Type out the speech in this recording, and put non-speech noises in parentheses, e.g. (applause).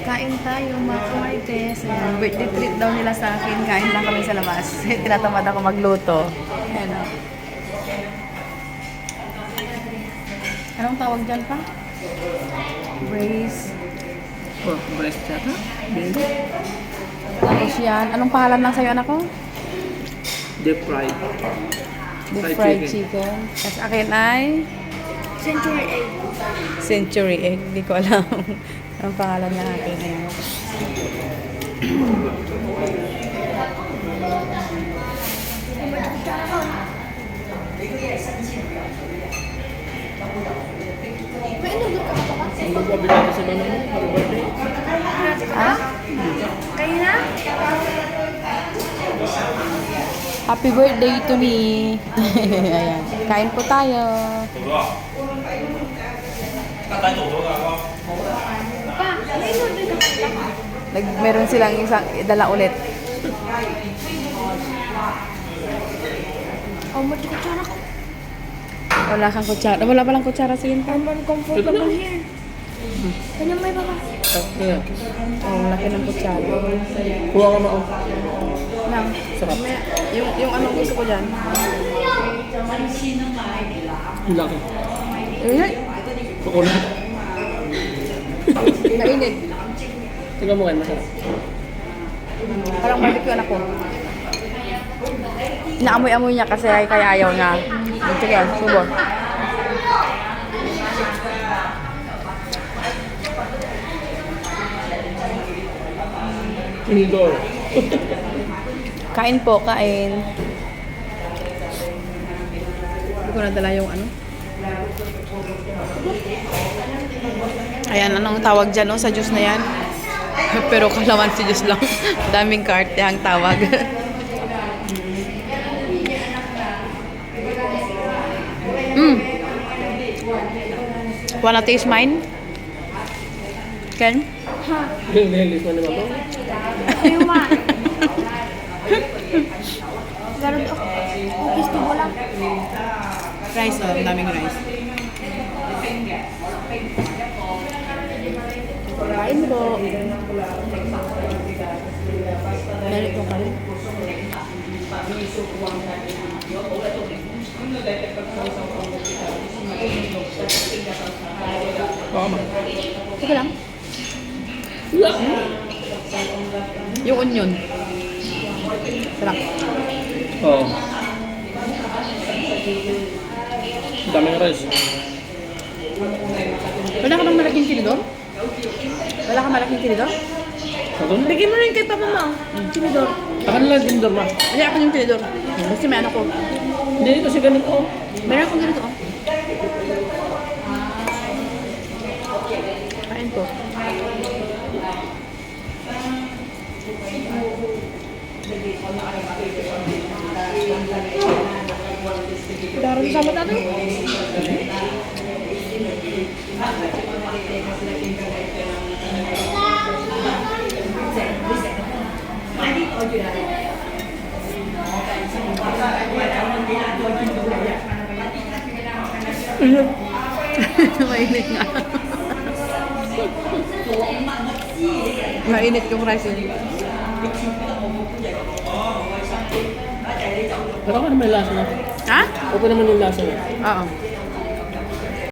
Kain tayo mga kumartes. Ayan, birthday treat daw nila sa akin. Kain lang kami sa labas. (laughs) Tinatamad ako magluto. Ayan o. Anong tawag dyan pa? Brace. Pork breast yata? Hindi. Tapos yan. Anong pangalan lang sa'yo anak ko? Deep fried. Deep Fried fried chicken. chicken. Tapos akin ay Century egg. Century egg. Hindi ko alam. (laughs) Anong pangalan niya akin. Ayan. May inulog ka pa ba? Ang abinado sa mo. Happy birthday. Ah? Kayo? Happy birthday to me. (laughs) Kain po tayo. Pa, may inulog ka pa ba? Nag, meron silang isang dala ulit. Oh, mo kutsara ko. Wala kang kutsara. Wala palang kutsara sa yun. I'm uncomfortable here. Kanya may baba. Kaya, Oh, laki ng kutsara. kuha ka mo. Nang, Sarap. may- yung, yung ano gusto ko dyan. Ang laki. Eh, Kukulat. mainit. Tingnan mo kayo, masarap. Parang barbecue anak ko. Inaamoy-amoy niya kasi ay kaya ayaw niya. Sige, subo. Indoor. Kain po, kain. Hindi ko nadala yung ano. Ayan, anong tawag dyan, no, sa juice na yan? (laughs) Pero kalaman si juice lang. (laughs) Daming karte ang tawag. (laughs) mm. Wanna taste mine? Ken? Mo ma. Ako. Cookies to bola. Rice, oh. Daming rice. Po. Meron po kayo. Baka. Sige lang. Yung onion. Sarap. Oo. Daming rice. Wala ka bang malaking tinidor? Wala ka malaking tinidor? Na. Bigyan mo rin kay Papa Mo. Tinidor. Akan lang din dorma. Hindi ako yung tinidor. Kasi may anak ko. Hindi kasi ganito. oh. Meron akong ganito. Oh. Kain po. Garod sa mata to. Mainit (laughs) nga. Mainit yung rice yun. Ako naman yung lasa na. Ha? Okay naman yung lasa na. Oo.